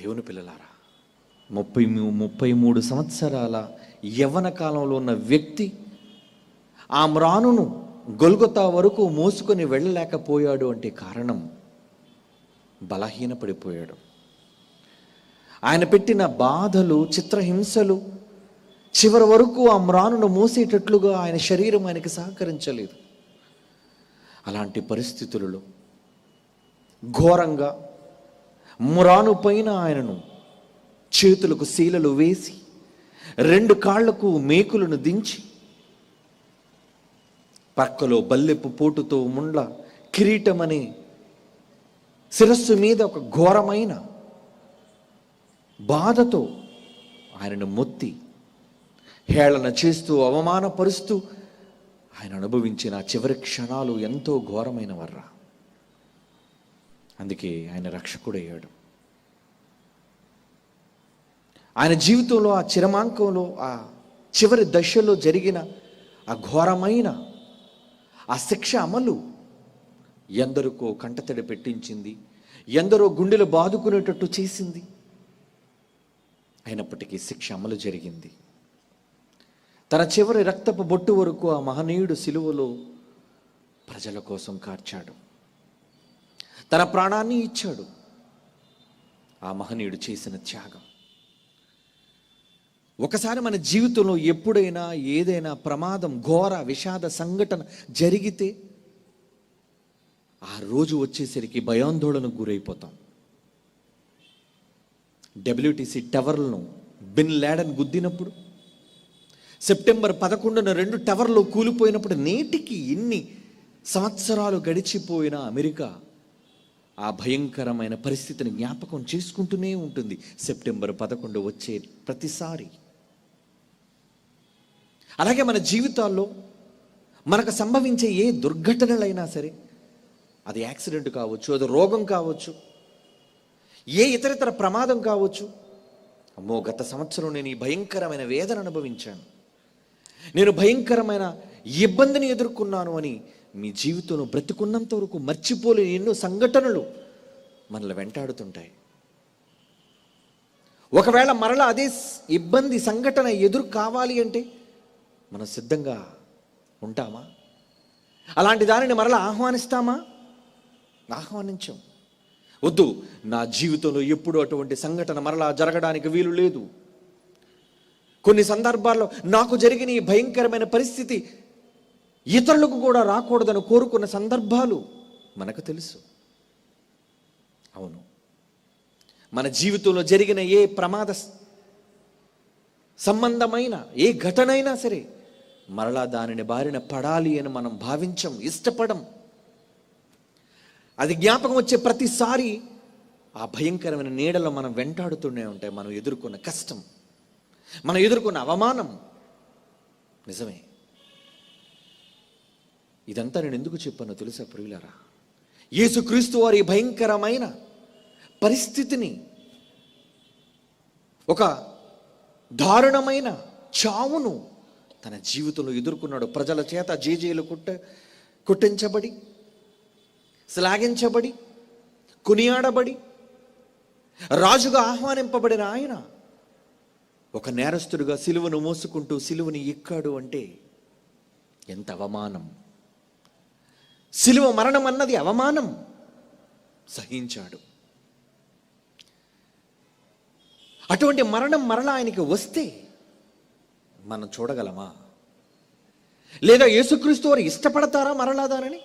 దేవుని పిల్లలారా ముప్పై మూ- ముప్పై మూడు సంవత్సరాల యవ్వన కాలంలో ఉన్న వ్యక్తి ఆ మ్రానును గొల్గొతా వరకు మోసుకొని వెళ్ళలేకపోయాడు అంటే కారణం బలహీనపడిపోయాడు. ఆయన పెట్టిన బాధలు చిత్రహింసలు చివరి వరకు ఆ మ్రానును మోసేటట్లుగా ఆయన శరీరం ఆయనకి సహకరించలేదు. అలాంటి పరిస్థితులలో ఘోరంగా మురాను పైన ఆయనను చేతులకు శీలలు వేసి రెండు కాళ్ళకు మేకులను దించి పక్కలో బల్లెపు పోటుతో ముండ్ల కిరీటమనే శిరస్సు మీద ఒక ఘోరమైన బాధతో ఆయనను మొత్తి హేళన చేస్తూ అవమానపరుస్తూ ఆయన అనుభవించిన చివరి క్షణాలు ఎంతో ఘోరమైన వర్రా అందుకే ఆయన రక్షకుడయ్యాడు. ఆయన జీవితంలో ఆ చిరమాంకంలో ఆ చివరి దశలో జరిగిన ఆ ఘోరమైన ఆ శిక్ష అమలు ఎందరికో కంటతడి పెట్టించింది ఎందరో గుండెలు బాదుకునేటట్టు చేసింది. అయినప్పటికీ శిక్ష అమలు జరిగింది. తన చివరి రక్తపు బొట్టు వరకు ఆ మహనీయుడు సిలువలో ప్రజల కోసం కార్చాడు. తన ప్రాణాన్ని ఇచ్చాడు. ఆ మహనీయుడు చేసిన త్యాగం. ఒకసారి మన జీవితంలో ఎప్పుడైనా ఏదైనా ప్రమాదం ఘోర విషాద సంఘటన జరిగితే ఆ రోజు వచ్చేసరికి భయాందోళనకు గురైపోతాం. డబ్ల్యూటీసీ టవర్లను బిన్ లాడన్ గుద్దినప్పుడు సెప్టెంబర్ పదకొండున రెండు టవర్లు కూలిపోయినప్పుడు నేటికి ఎన్ని సంవత్సరాలు గడిచిపోయిన అమెరికా ఆ భయంకరమైన పరిస్థితిని జ్ఞాపకం చేసుకుంటూనే ఉంటుంది. సెప్టెంబర్ పదకొండు వచ్చే ప్రతిసారి. అలాగే మన జీవితాల్లో మనకు సంభవించే ఏ దుర్ఘటనలైనా సరే అది యాక్సిడెంట్ కావచ్చు అది రోగం కావచ్చు ఏ ఇతరితర ప్రమాదం కావచ్చు అమ్మో గత సంవత్సరం నేను ఈ భయంకరమైన వేదన అనుభవించాను. నేను భయంకరమైన ఇబ్బందిని ఎదుర్కొన్నాను అని మీ జీవితంలో బ్రతికున్నంత వరకు మర్చిపోలేని ఎన్నో సంఘటనలు మనల్ని వెంటాడుతుంటాయి. ఒకవేళ మరలా అదే ఇబ్బంది సంఘటన ఎదురు కావాలి అంటే మనం సిద్ధంగా ఉంటామా? అలాంటి దానిని మరలా ఆహ్వానిస్తామా? ఆహ్వానించాం. వద్దు నా జీవితంలో ఎప్పుడు అటువంటి సంఘటన మరలా జరగడానికి వీలు లేదు. కొన్ని సందర్భాల్లో నాకు జరిగిన ఈ భయంకరమైన పరిస్థితి ఇతరులకు కూడా రాకూడదని కోరుకున్న సందర్భాలు మనకు తెలుసు. అవును. మన జీవితంలో జరిగిన ఏ ప్రమాద సంబంధమైన ఏ ఘటనైనా సరే మరలా దానిని బారిన పడాలి అని మనం భావించం ఇష్టపడం. అది జ్ఞాపకం వచ్చే ప్రతిసారి ఆ భయంకరమైన నీడలో మనం వెంటాడుతూనే ఉంటాయి. మనం ఎదుర్కొన్న కష్టం మనం ఎదుర్కొన్న అవమానం. నిజమే. ఇదంతా నేను ఎందుకు చెప్పానో తెలుసా ప్రియులారా? యేసుక్రీస్తు వారి భయంకరమైన పరిస్థితిని ఒక దారుణమైన చావును తన జీవితంలో ఎదుర్కొన్నాడు. ప్రజల చేత జేజేలు కుట్ట కుట్టించబడి శ్లాఘించబడి కొనియాడబడి రాజుగా ఆహ్వానింపబడిన ఆయన ఒక నేరస్తుడిగా సిలువను మోసుకుంటూ సిలువని ఎక్కాడు అంటే ఎంత అవమానం! సిలువ మరణం అన్నది అవమానం. సహించాడు. అటువంటి మరణం మరలా ఆయనకి వస్తే మనం చూడగలమా? లేదా యేసుక్రీస్తు వారు ఇష్టపడతారా మరలాదానని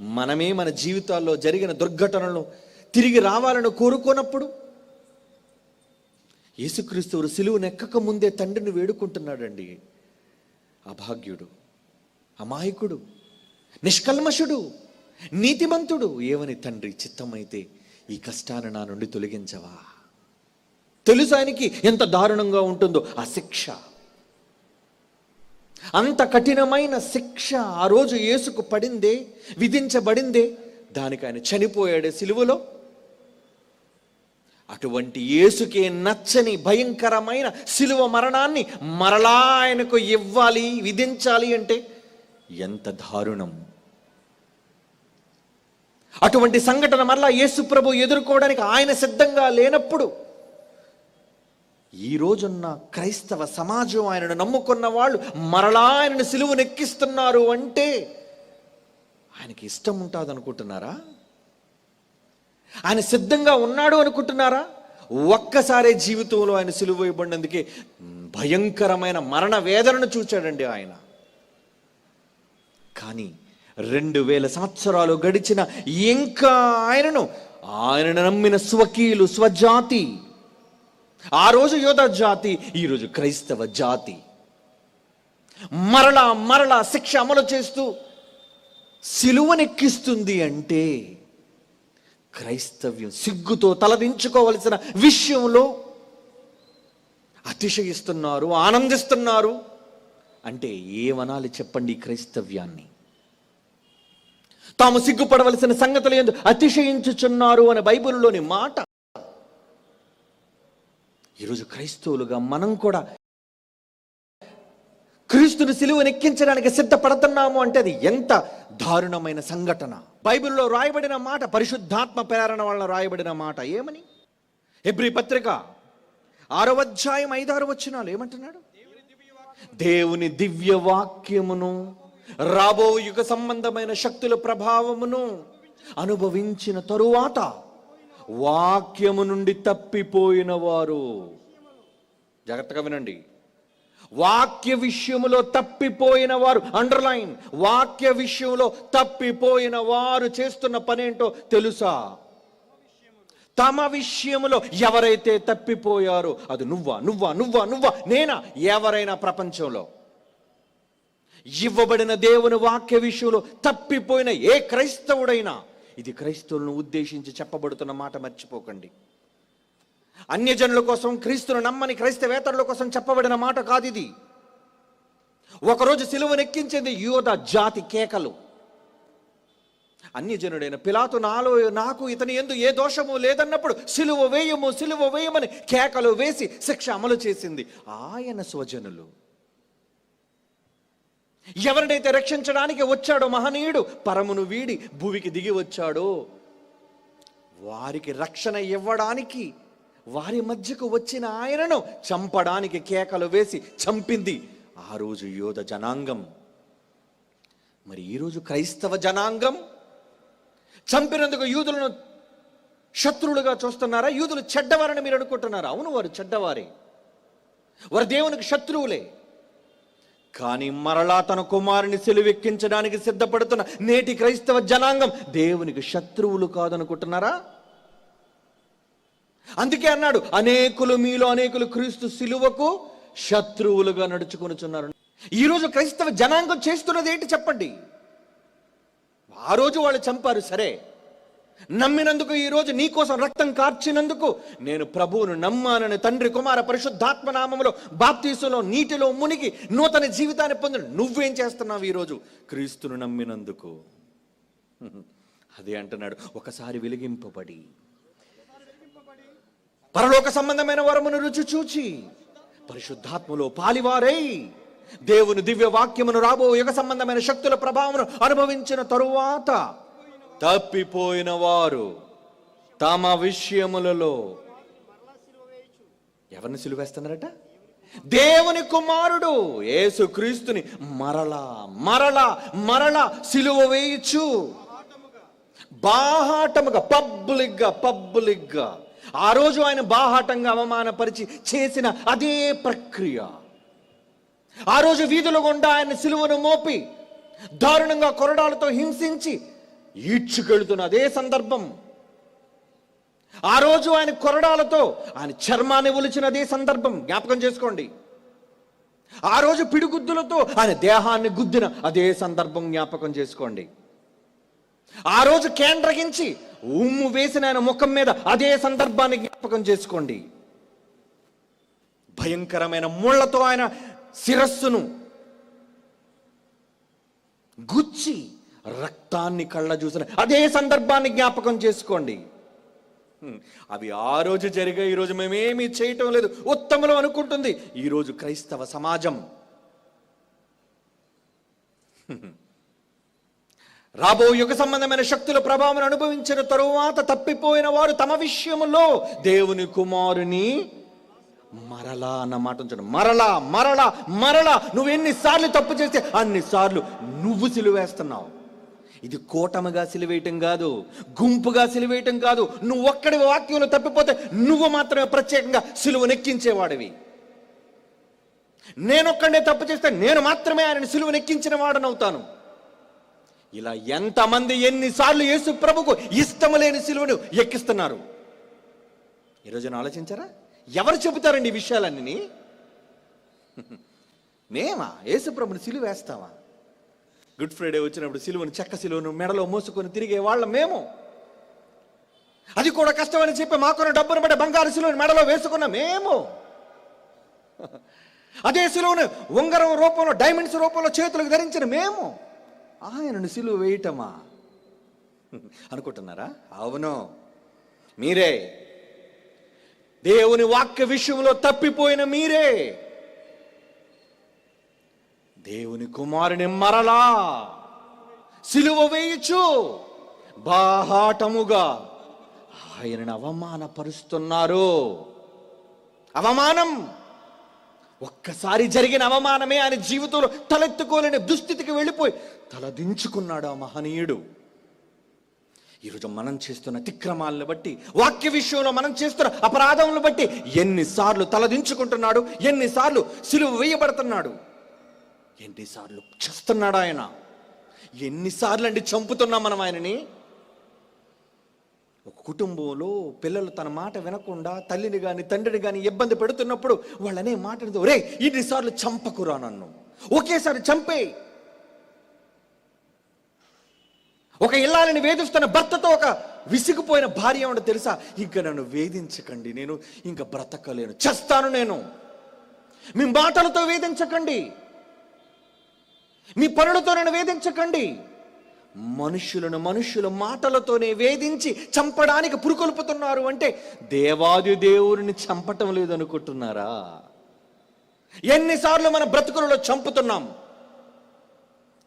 మనమే మన జీవితాల్లో జరిగిన దుర్ఘటనలను తిరిగి రావాలని కోరుకోనప్పుడు యేసుక్రీస్తు సిలువు నెక్కక ముందే తండ్రిని వేడుకుంటున్నాడండి. అభాగ్యుడు అమాయకుడు. నిష్కల్మషుడు నీతిమంతుడు. ఏమని తండ్రి చిత్తమైతే ఈ కష్టాన్ని నా నుండి తొలగించవా? తెలుసు ఆయనకి ఎంత దారుణంగా ఉంటుందో ఆ శిక్ష. అంత కఠినమైన శిక్ష ఆ రోజు యేసుకు పడిందే విధించబడిందే. దానికి ఆయన చనిపోయాడే సిలువలో. అటువంటి యేసుకే నచ్చని భయంకరమైన సిలువ మరణాన్ని మరలా ఆయనకు ఇవ్వాలి విధించాలి అంటే ఎంత దారుణం. అటువంటి సంఘటన మరలా యేసుప్రభు ఎదుర్కోవడానికి ఆయన సిద్ధంగా లేనప్పుడు ఈ రోజున్న క్రైస్తవ సమాజం ఆయనను నమ్ముకున్న వాళ్ళు మరలా ఆయనను సిలువు నెక్కిస్తున్నారు అంటే ఆయనకి ఇష్టం ఉంటుంది అనుకుంటున్నారా ఆయన సిద్ధంగా ఉన్నాడు అనుకుంటున్నారా? ఒక్కసారే జీవితంలో ఆయన సిలువ ఇవ్వబడినందుకే భయంకరమైన మరణ వేదనను చూచాడండి ఆయన. కానీ రెండు వేల సంవత్సరాలు గడిచిన ఇంకా ఆయనను ఆయనను నమ్మిన స్వకీయులు స్వజాతి. ఆ రోజు యోధ జాతి ఈరోజు క్రైస్తవ జాతి. మరలా మరలా శిక్ష అమలు చేస్తూ సిలువనెక్కిస్తుంది అంటే క్రైస్తవ్యం సిగ్గుతో తలదించుకోవలసిన విషయంలో అతిశయిస్తున్నారు ఆనందిస్తున్నారు. అంటే ఏమనాలి చెప్పండి క్రైస్తవ్యాన్ని? తాము సిగ్గుపడవలసిన సంగతులు ఎందు అతిశయించుచున్నారు అనే బైబిల్లోని మాట. ఈరోజు క్రైస్తవులుగా మనం కూడా క్రీస్తుని సిలువను ఎక్కించడానికి సిద్ధపడుతున్నాము అంటే అది ఎంత దారుణమైన సంఘటన. బైబిల్లో రాయబడిన మాట పరిశుద్ధాత్మ ప్రేరణ వలన రాయబడిన మాట ఏమని? ఎబ్రి పత్రిక ఆరో అధ్యాయం ఐదారు వచ్చినాలు ఏమంటున్నాడు? దేవుని దివ్య వాక్యమును రాబో యుగ సంబంధమైన శక్తుల ప్రభావమును అనుభవించిన తరువాత వాక్యము నుండి తప్పిపోయిన వారు. జాగ్రత్తగా వినండి. వాక్య విషయములో తప్పిపోయిన వారు అండర్లైన్ వాక్య విషయంలో తప్పిపోయిన వారు చేస్తున్న పనేంటో తెలుసా? తమ విషయంలో ఎవరైతే తప్పిపోయారో అది నువ్వా నువ్వా నువ్వా నువ్వా నేనా? ఎవరైనా ప్రపంచంలో. ఇవ్వబడిన దేవుని వాక్య విషయంలో తప్పిపోయిన ఏ క్రైస్తవుడైనా ఇది క్రైస్తవులను ఉద్దేశించి చెప్పబడుతున్న మాట మర్చిపోకండి. అన్యజనుల కోసం క్రీస్తును నమ్మని క్రైస్తవేతరుల కోసం చెప్పబడిన మాట కాదు ఇది. ఒకరోజు సిలువనెక్కించింది యోధ జాతి కేకలు. అన్యజనుడైన పిలాతు నాలో నాకు ఇతని ఎందు ఏ దోషము లేదన్నప్పుడు సిలువ వేయము సిలువ వేయమని కేకలు వేసి శిక్ష అమలు చేసింది. ఆయన స్వజనులు. ఎవరినైతే రక్షించడానికి వచ్చాడో మహనీయుడు పరమును వీడి భూమికి దిగి వచ్చాడో వారికి రక్షణ ఇవ్వడానికి వారి మధ్యకు వచ్చిన ఆయనను చంపడానికి కేకలు వేసి చంపింది ఆ రోజు యోధ జనాంగం. మరి ఈరోజు క్రైస్తవ జనాంగం చంపినందుకు యూదులను శత్రువులుగా చూస్తున్నారా? యూదులు చెడ్డవారని మీరు అనుకుంటున్నారా? అవును వారు చెడ్డవారే. వారు దేవునికి శత్రువులే. కానీ మరలా తన కుమారుని సెలువెక్కించడానికి సిద్ధపడుతున్న నేటి క్రైస్తవ జనాంగం దేవునికి శత్రువులు కాదనుకుంటున్నారా? అందుకే అన్నాడు అనేకులు మీలో అనేకులు క్రీస్తు సిలువకు శత్రువులుగా నడుచుకొనుచున్నారు. ఈరోజు క్రైస్తవ జనాంగం చేస్తున్నది ఏంటి చెప్పండి? ఆ రోజు వాళ్ళు చంపారు సరే. నమ్మినందుకు ఈ రోజు రక్తం కార్చినందుకు నేను ప్రభువును నమ్మానని తండ్రి కుమార పరిశుద్ధాత్మ నామములో బాప్తీసులో నీటిలో మునిగి నూతన జీవితాన్ని పొందిన నువ్వేం చేస్తున్నావు ఈరోజు క్రీస్తును నమ్మినందుకు. అదే అంటున్నాడు ఒకసారి వెలిగింపబడి. పరలోక సంబంధమైన వరమును రుచి చూచి పరిశుద్ధాత్మలో పాలివారై. దేవుని దివ్య వాక్యమును రాబో యుగ సంబంధమైన శక్తుల ప్రభావమును అనుభవించిన తరువాత తప్పిపోయిన వారు తమ విషయములలో ఎవరిని సిలువేస్తున్నారట? దేవుని కుమారుడు యేసు క్రీస్తుని మరలా మరలా మరలా సిలువ వేయచ్చు. బాహాటముగా పబ్లిక్గా పబ్లిక్గా. ఆ రోజు ఆయన బాహాటంగా అవమానపరిచి చేసిన అదే ప్రక్రియ. ఆ రోజు వీధుల గుండా ఆయన సిలువను మోపి దారుణంగా కొరడాలతో హింసించి ఈడ్చుకెళుతున్న అదే సందర్భం. ఆ రోజు ఆయన కొరడాలతో ఆయన చర్మాన్ని ఒలిచిన అదే సందర్భం. జ్ఞాపకం చేసుకోండి. ఆ రోజు పిడిగుద్దులతో ఆయన దేహాన్ని గుద్దిన అదే సందర్భం జ్ఞాపకం చేసుకోండి. ఆ రోజు కేంద్రగించి ఉమ్ము వేసిన ఆయన ముఖం మీద అదే సందర్భాన్ని జ్ఞాపకం చేసుకోండి. భయంకరమైన ముళ్ళతో ఆయన శిరస్సును గుచ్చి రక్తాన్ని కళ్ళ చూసిన అదే సందర్భాన్ని జ్ఞాపకం చేసుకోండి. అవి ఆ రోజు జరిగే ఈరోజు మేమేమీ చేయటం లేదు. ఉత్తములు అనుకుంటుంది ఈరోజు క్రైస్తవ సమాజం. రాబో యుగ సంబంధమైన శక్తుల ప్రభావం అనుభవించిన తరువాత తప్పిపోయిన వారు తమ విషయంలో దేవుని కుమారుని మరలా అన్న మాట ఉంచండి. మరలా మరలా మరలా నువ్వు ఎన్నిసార్లు తప్పు చేస్తే అన్నిసార్లు నువ్వు సిలువేస్తున్నావు. ఇది కూటమిగా సిలివేయటం కాదు గుంపుగా సిలివేయటం కాదు. నువ్వు ఒక్కడి వాక్యంలో తప్పిపోతే నువ్వు మాత్రమే ప్రత్యేకంగా సిలువ నెక్కించేవాడివి. నేనొక్కడే తప్పు చేస్తే నేను మాత్రమే ఆయన సిలువ నెక్కించిన వాడనవుతాను. ఇలా ఎంతమంది ఎన్నిసార్లు యేసు ప్రభుకు ఇష్టము లేని సిలువను ఎక్కిస్తున్నారు? ఈరోజు ఆలోచించారా? ఎవరు చెబుతారండి ఈ విషయాలన్నీ? మేమా యేసు ప్రభుని సిలువ వేస్తావా? గుడ్ ఫ్రైడే వచ్చినప్పుడు సిలువను చెక్క సిలువను మెడలో మోసుకొని తిరిగే వాళ్ళ మేము. అది కూడా కష్టమని చెప్పి మాకున్న డబ్బును బట్టి బంగారు సిలువను మెడలో వేసుకున్న మేము. అదే సిలువను ఉంగరం రూపంలో డైమండ్స్ రూపంలో చేతులకు ధరించిన మేము. ఆయనను సిలువ వేయటమా? అనుకుంటున్నారా? అవును. మీరే దేవుని వాక్య విషయంలో తప్పిపోయిన మీరే. దేవుని కుమారుని మరలా సిలువ వేయచ్చు బాహాటముగా ఆయనను అవమానపరుస్తున్నారు. అవమానం ఒక్కసారి జరిగిన అవమానమే ఆయన జీవితంలో తలెత్తుకోలేని దుస్థితికి వెళ్ళిపోయి తలదించుకున్నాడు ఆ మహనీయుడు. ఈరోజు మనం చేస్తున్న అతిక్రమాలను బట్టి వాక్య విషయంలో మనం చేస్తున్న అపరాధములను బట్టి ఎన్నిసార్లు తలదించుకుంటున్నాడు ఎన్నిసార్లు సిలువ వేయబడుతున్నాడు. ఎన్నిసార్లు చేస్తున్నాడు ఆయన? ఎన్నిసార్లు అండి చంపుతున్నాం మనం ఆయనని? ఒక కుటుంబంలో పిల్లలు తన మాట వినకుండా తల్లిని కానీ తండ్రిని కానీ ఇబ్బంది పెడుతున్నప్పుడు వాళ్ళనే మాట రే ఇన్నిసార్లు చంపకురా నన్ను? ఒకేసారి చంపే ఒక ఇల్లాలని వేధిస్తున్న భర్తతో ఒక విసిగిపోయిన భార్య ఏమంటో తెలుసా? ఇంకా నన్ను వేధించకండి నేను ఇంకా బ్రతకలేను. చేస్తాను నేను. మీ మాటలతో వేధించకండి. మీ పనులతో నన్ను వేధించకండి. మనుషులను మనుషుల మాటలతోనే వేధించి చంపడానికి పురుకొల్పుతున్నారు అంటే దేవాది దేవుడిని చంపటం లేదనుకుంటున్నారా? ఎన్నిసార్లు మన బ్రతుకులలో చంపుతున్నాం?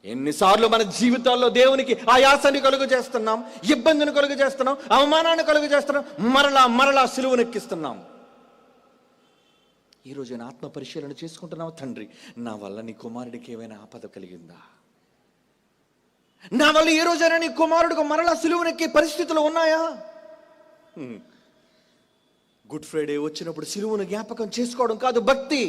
ఎన్నిసార్లు మన జీవితాల్లో దేవునికి ఆయాసాన్ని కలుగు చేస్తున్నాం ఇబ్బందిని కలుగు చేస్తున్నాం అవమానాన్ని కలుగు చేస్తున్నాం మరలా మరలా సిలువనెక్కిస్తున్నాం. ఈరోజు నేను ఆత్మ పరిశీలన చేసుకుంటున్నావు తండ్రి? నా వల్ల నీ కుమారుడికి ఏమైనా ఆపద కలిగిందా? నా వల్ల ఏ రోజైనా నీ కుమారుడికి మరలా సులువునెక్కే పరిస్థితులు ఉన్నాయా? గుడ్ ఫ్రైడే వచ్చినప్పుడు సిలువను జ్ఞాపకం చేసుకోవడం కాదు భక్తి.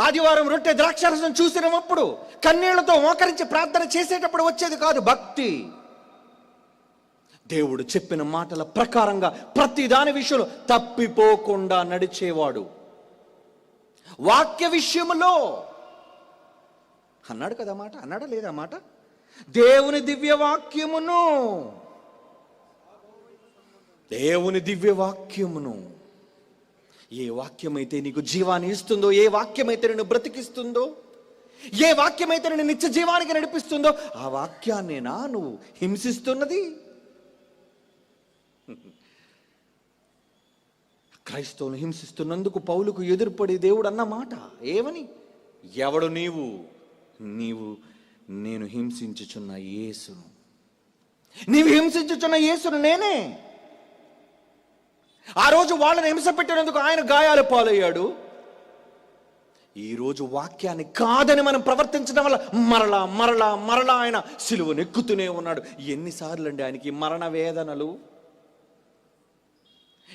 ఆదివారం రొట్టె ద్రాక్షారసం చూసినప్పుడు కన్నీళ్ళతో మోకరించి ప్రార్థన చేసేటప్పుడు వచ్చేది కాదు భక్తి. దేవుడు చెప్పిన మాటల ప్రకారంగా ప్రతి దాని విషయంలో తప్పిపోకుండా నడిచేవాడు. వాక్య విషయములో అన్నాడు కదా మాట? అన్నాడా లేదా మాట? దేవుని దివ్య వాక్యమును దేవుని దివ్య వాక్యమును ఏ వాక్యమైతే నీకు జీవాన్ని ఇస్తుందో ఏ వాక్యమైతే నిన్ను బ్రతికిస్తుందో ఏ వాక్యమైతే నిన్ను నిత్య జీవానికి నడిపిస్తుందో ఆ వాక్యాన్నేనా నువ్వు హింసిస్తున్నది. క్రైస్తవులు హింసిస్తున్నందుకు పౌలుకు ఎదురుపడి దేవుడు అన్న మాట ఏమని? ఎవడు నీవు? నీవు నేను హింసించుచున్న యేసును. నీవు హింసించుచున్న యేసును నేనే. ఆ రోజు వాళ్ళని హింస పెట్టినందుకు ఆయన గాయాలు పాలయ్యాడు. ఈ రోజు వాక్యాన్ని కాదని మనం ప్రవర్తించడం వల్ల మరలా మరలా మరలా ఆయన సిలువ నెక్కుతూనే ఉన్నాడు. ఎన్నిసార్లు అండి ఆయనకి మరణ వేదనలు?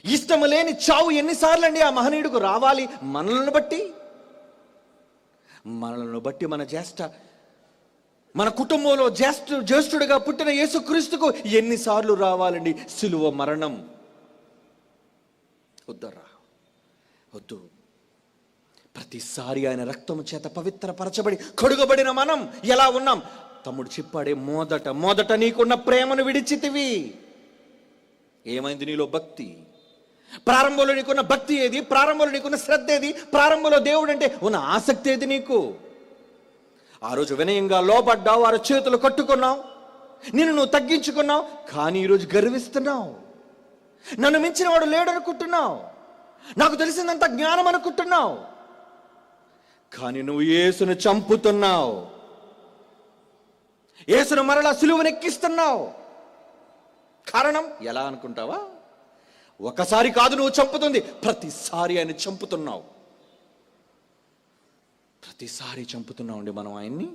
ఇష్టము లేని చావు ఎన్నిసార్లు అండి ఆ మహనీయుడికి రావాలి మనలను బట్టి? మనలను బట్టి మన జ్యేష్ఠ మన కుటుంబంలో జ్యేష్ఠ జ్యేష్ఠుడిగా పుట్టిన యేసుక్రీస్తుకు ఎన్నిసార్లు రావాలండి? సిలువ మరణం. వద్దరా వద్దు. ప్రతిసారి ఆయన రక్తము చేత పవిత్రపరచబడి కడుగబడిన మనం ఎలా ఉన్నాం? తమ్ముడు చెప్పాడే మొదట మొదట నీకున్న ప్రేమను విడిచితివి. ఏమైంది నీలో భక్తి? ప్రారంభంలో నీకున్న భక్తి ఏది? ప్రారంభంలో నీకున్న శ్రద్ధ ఏది? ప్రారంభంలో దేవుడు అంటే ఉన్న ఆసక్తి ఏది నీకు? ఆ రోజు వినయంగా లోపడ్డావు వారి చేతులు కట్టుకున్నావు నిన్ను నువ్వు తగ్గించుకున్నావు కానీ ఈరోజు గర్విస్తున్నావు. నన్ను మించిన వాడు లేడనుకుంటున్నావు. నాకు తెలిసిందంత జ్ఞానం అనుకుంటున్నావు కానీ నువ్వు యేసును చంపుతున్నావు. యేసును మరలా సులువునెక్కిస్తున్నావు కారణం ఎలా అనుకుంటావా? ఒకసారి కాదు నువ్వు చంపుతుంది ప్రతిసారి ఆయన చంపుతున్నావు. ప్రతిసారి చంపుతున్నావు అండి మనం ఆయన్ని.